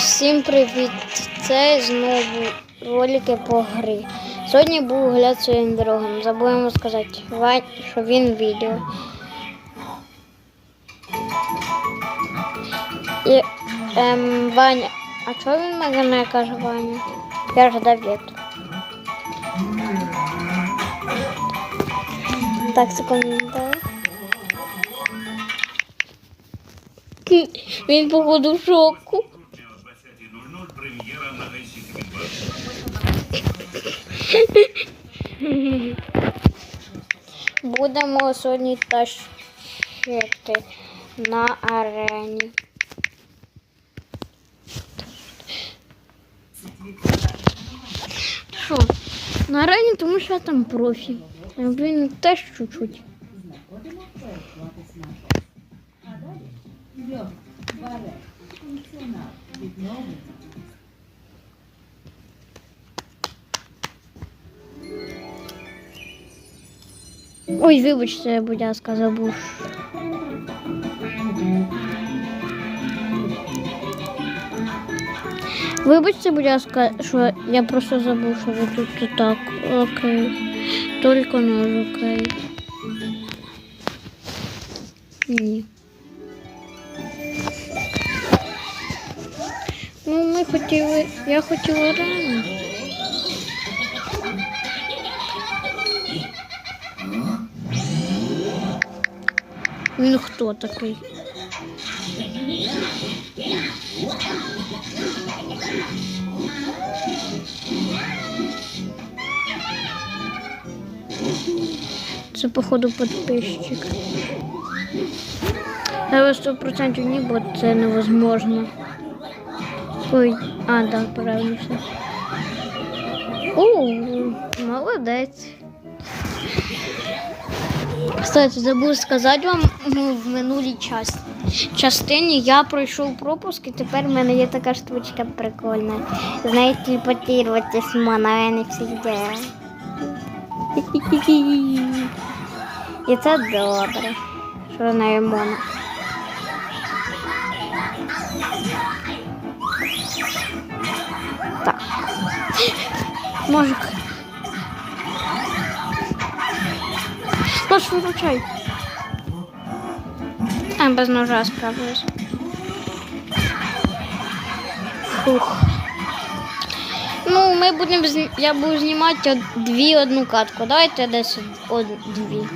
Всім привіт! Це знову ролики по грі. Сьогодні був гуляти своїм другом. Забудемо сказати, що він відео. І, ем, Ваня, а чого він мене не каже Ваня? Я ж Давид. Так, секунду. Він походу в шоку. Будемо сьогодні тащити на арені. Що? На арені, тому що я там профі. Він теж чуть-чуть. Ой, вибачте, будь ласка, забув. Вибачте, будь ласка, що я просто забув, що ви тут так. Окей. Тільки нож, окей. Ні. Ну, ми хотіли. Я хотіла рано. Він хто такий? Це, походу, підписчик. Але 100% ні, бо це невозможно. Ой, а, да, правильно все. О, молодець. Кстати, забув сказати вам ну, в минулій час, частині я пройшов пропуск і тепер в мене є така штучка прикольна. Знаєте, телепортувати з мона, не завжди. І це добре, що не мона. Так. Ножик. Нож виручай. А, без ножа справлюсь. Фух. Ну, ми будемо зні- я буду знімати дві одну катку. Давайте десь од- дві.